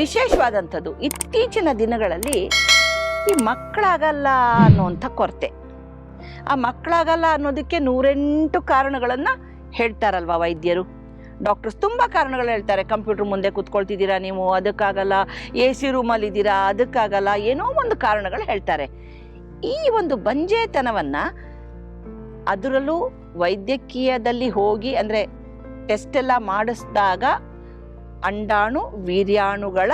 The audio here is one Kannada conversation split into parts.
ವಿಶೇಷವಾದಂಥದ್ದು. ಇತ್ತೀಚಿನ ದಿನಗಳಲ್ಲಿ ಈ ಮಕ್ಕಳಾಗಲ್ಲ ಅನ್ನುವಂಥ ಕೊರತೆ. ಆ ಮಕ್ಕಳಾಗಲ್ಲ ಅನ್ನೋದಕ್ಕೆ ನೂರೆಂಟು ಕಾರಣಗಳನ್ನು ಹೇಳ್ತಾರಲ್ವ ವೈದ್ಯರು. ಡಾಕ್ಟರ್ಸ್ ತುಂಬ ಕಾರಣಗಳು ಹೇಳ್ತಾರೆ. ಕಂಪ್ಯೂಟರ್ ಮುಂದೆ ಕೂತ್ಕೊಳ್ತಿದ್ದೀರಾ ನೀವು, ಅದಕ್ಕಾಗಲ್ಲ. A C ರೂಮಲ್ಲಿದ್ದೀರಾ ಅದಕ್ಕಾಗಲ್ಲ. ಏನೋ ಒಂದು ಕಾರಣಗಳು ಹೇಳ್ತಾರೆ. ಈ ಒಂದು ಬಂಜೇತನವನ್ನು ಅದರಲ್ಲೂ ವೈದ್ಯಕೀಯದಲ್ಲಿ ಹೋಗಿ ಅಂದರೆ ಟೆಸ್ಟ್ ಎಲ್ಲ ಮಾಡಿಸಿದಾಗ ಅಂಡಾಣು ವೀರ್ಯಾಣುಗಳ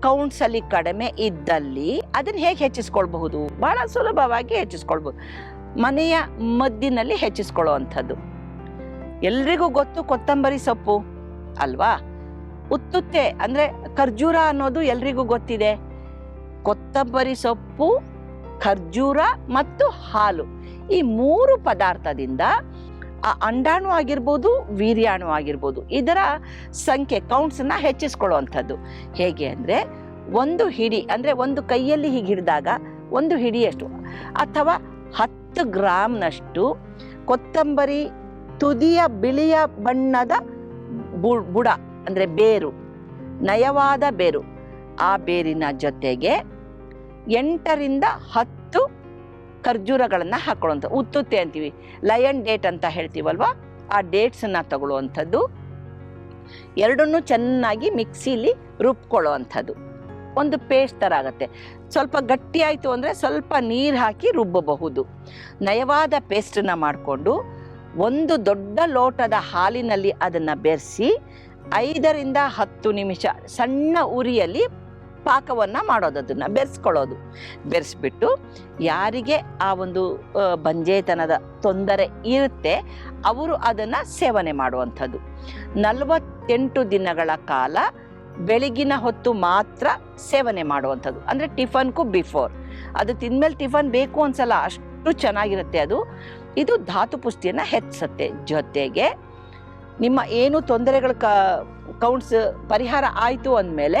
ಕೌನ್ಸಲಿ ಕಡಿಮೆ ಇದ್ದಲ್ಲಿ ಅದನ್ನ ಹೇಗೆ ಹೆಚ್ಚಿಸ್ಕೊಳ್ಬಹುದು? ಬಹಳ ಸುಲಭವಾಗಿ ಹೆಚ್ಚಿಸ್ಕೊಳ್ಬಹುದು. ಮನೆಯ ಮದ್ದಿನಲ್ಲಿ ಹೆಚ್ಚಿಸ್ಕೊಳ್ಳುವಂಥದ್ದು. ಎಲ್ರಿಗೂ ಗೊತ್ತು ಕೊತ್ತಂಬರಿ ಸೊಪ್ಪು ಅಲ್ವಾ? ಉತ್ತುತ್ತೆ ಅಂದ್ರೆ ಖರ್ಜೂರ ಅನ್ನೋದು ಎಲ್ರಿಗೂ ಗೊತ್ತಿದೆ. ಕೊತ್ತಂಬರಿ ಸೊಪ್ಪು, ಖರ್ಜೂರ ಮತ್ತು ಹಾಲು ಈ ಮೂರು ಪದಾರ್ಥದಿಂದ ಆ ಅಂಡಾಣು ಆಗಿರ್ಬೋದು, ವೀರ್ಯಾಣು ಆಗಿರ್ಬೋದು, ಇದರ ಸಂಖ್ಯೆ ಕೌಂಟ್ಸನ್ನ ಹೆಚ್ಚಿಸ್ಕೊಳ್ಳುವಂಥದ್ದು. ಹೇಗೆ ಅಂದರೆ, ಒಂದು ಹಿಡಿ, ಅಂದರೆ ಒಂದು ಕೈಯಲ್ಲಿ ಹೀಗೆ ಹಿಡಿದಾಗ ಒಂದು ಹಿಡಿಯಷ್ಟು ಅಥವಾ ಹತ್ತು ಗ್ರಾಮ್ನಷ್ಟು ಕೊತ್ತಂಬರಿ ತುದಿಯ ಬಿಳಿಯ ಬಣ್ಣದ ಬುಡ, ಅಂದರೆ ಬೇರು, ನಯವಾದ ಬೇರು. ಆ ಬೇರಿನ ಜೊತೆಗೆ ಎಂಟರಿಂದ ಹತ್ತು ಖರ್ಜೂರಗಳನ್ನು ಹಾಕೊಳ್ಳುವಂಥ ಉತ್ತುತ್ತೆ ಅಂತೀವಿ. ಲಯನ್ ಡೇಟ್ ಅಂತ ಹೇಳ್ತೀವಲ್ವಾ? ಆ ಡೇಟ್ಸನ್ನು ತಗೊಳ್ಳುವಂಥದ್ದು. ಎರಡನ್ನೂ ಚೆನ್ನಾಗಿ ಮಿಕ್ಸಿಲಿ ರುಬ್ಕೊಳ್ಳುವಂಥದ್ದು. ಒಂದು ಪೇಸ್ಟ್ ಥರ ಆಗುತ್ತೆ. ಸ್ವಲ್ಪ ಗಟ್ಟಿ ಆಯಿತು ಅಂದರೆ ಸ್ವಲ್ಪ ನೀರು ಹಾಕಿ ರುಬ್ಬಬಹುದು. ನಯವಾದ ಪೇಸ್ಟನ್ನು ಮಾಡಿಕೊಂಡು ಒಂದು ದೊಡ್ಡ ಲೋಟದ ಹಾಲಿನಲ್ಲಿ ಅದನ್ನು ಬೆರೆಸಿ ಐದರಿಂದ ಹತ್ತು ನಿಮಿಷ ಸಣ್ಣ ಉರಿಯಲ್ಲಿ ಪಾಕವನ್ನು ಮಾಡೋದು, ಅದನ್ನು ಬೆರೆಸ್ಕೊಳ್ಳೋದು. ಬೆರೆಸ್ಬಿಟ್ಟು ಯಾರಿಗೆ ಆ ಒಂದು ಬಂಜೇತನದ ತೊಂದರೆ ಇರುತ್ತೆ, ಅವರು ಅದನ್ನು ಸೇವನೆ ಮಾಡುವಂಥದ್ದು. ನಲವತ್ತೆಂಟು ದಿನಗಳ ಕಾಲ ಬೆಳಗಿನ ಹೊತ್ತು ಮಾತ್ರ ಸೇವನೆ ಮಾಡುವಂಥದ್ದು. ಅಂದರೆ ಟಿಫನ್ಗೂ ಬಿಫೋರ್. ಅದು ತಿಂದಮೇಲೆ ಟಿಫನ್ ಬೇಕು ಅನ್ಸಲ್ಲ, ಅಷ್ಟು ಚೆನ್ನಾಗಿರುತ್ತೆ ಅದು. ಇದು ಧಾತು ಪುಷ್ಟಿಯನ್ನು ಹೆಚ್ಚಿಸುತ್ತೆ. ಜೊತೆಗೆ ನಿಮ್ಮ ಏನು ತೊಂದರೆಗಳ ಕೌಂಟ್ಸ್ ಪರಿಹಾರ ಆಯಿತು ಅಂದಮೇಲೆ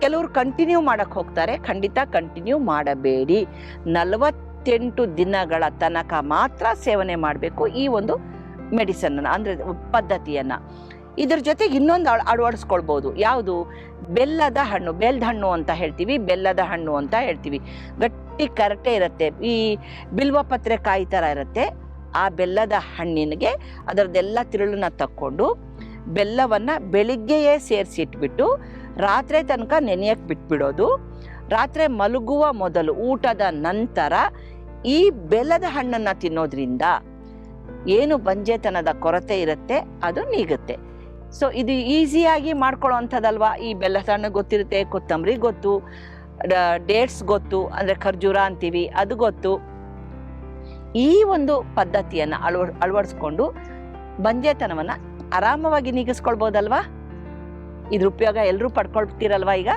ಕೆಲವರು ಕಂಟಿನ್ಯೂ ಮಾಡಕ್ಕೆ ಹೋಗ್ತಾರೆ. ಖಂಡಿತ ಕಂಟಿನ್ಯೂ ಮಾಡಬೇಡಿ. ನಲವತ್ತೆಂಟು ದಿನಗಳ ತನಕ ಮಾತ್ರ ಸೇವನೆ ಮಾಡಬೇಕು ಈ ಒಂದು ಮೆಡಿಸನ್ನ ಅಂದರೆ ಪದ್ಧತಿಯನ್ನು. ಇದ್ರ ಜೊತೆಗೆ ಇನ್ನೊಂದು ಅಳ, ಅಳವಡಿಸ್ಕೊಳ್ಬೋದು. ಯಾವುದು? ಬೆಲ್ಲದ ಹಣ್ಣು, ಬೆಲ್ದ ಹಣ್ಣು ಅಂತ ಹೇಳ್ತೀವಿ, ಬೆಲ್ಲದ ಹಣ್ಣು ಅಂತ ಹೇಳ್ತೀವಿ. ಗಟ್ಟಿ ಕರಟೆ ಇರುತ್ತೆ. ಈ ಬಿಲ್ವಪತ್ರೆ ಕಾಯಿ ಥರ ಇರುತ್ತೆ. ಆ ಬೆಲ್ಲದ ಹಣ್ಣಿನಿಗೆ ಅದರದ್ದೆಲ್ಲ ತಿರುಳನ್ನ ತಕ್ಕೊಂಡು ಬೆಲ್ಲವನ್ನು ಬೆಳಿಗ್ಗೆಯೇ ಸೇರಿಸಿ ಇಟ್ಬಿಟ್ಟು ರಾತ್ರಿ ತನಕ ನೆನೆಯಕ್ಕೆ ಬಿಟ್ಬಿಡೋದು. ರಾತ್ರಿ ಮಲಗುವ ಮೊದಲು ಊಟದ ನಂತರ ಈ ಬೆಲ್ಲದ ಹಣ್ಣನ್ನು ತಿನ್ನೋದ್ರಿಂದ ಏನು ಬಂಜೆತನದ ಕೊರತೆ ಇರುತ್ತೆ, ಅದು ನೀಗುತ್ತೆ. ಸೊ ಇದು ಈಸಿಯಾಗಿ ಮಾಡ್ಕೊಳ್ಳೋ ಅಂಥದ್ದಲ್ವಾ ಈ ಬೆಲ್ಲದ ಹಣ್ಣು ಗೊತ್ತಿರುತ್ತೆ, ಕೊತ್ತಂಬರಿ ಗೊತ್ತು ಡೇಟ್ಸ್ ಗೊತ್ತು, ಅಂದರೆ ಖರ್ಜೂರ ಅಂತೀವಿ, ಅದು ಗೊತ್ತು. ಈ ಒಂದು ಪದ್ಧತಿಯನ್ನು ಅಳವ ಅಳವಡಿಸ್ಕೊಂಡು ಬಂಜೆತನವನ್ನು ಆರಾಮವಾಗಿ ನೀಗಿಸ್ಕೊಳ್ಬೋದಲ್ವಾ? ಇದ್ರ ಉಪಯೋಗ ಎಲ್ಲರೂ ಪಡ್ಕೊಳ್ತೀರಲ್ವಾ ಈಗ?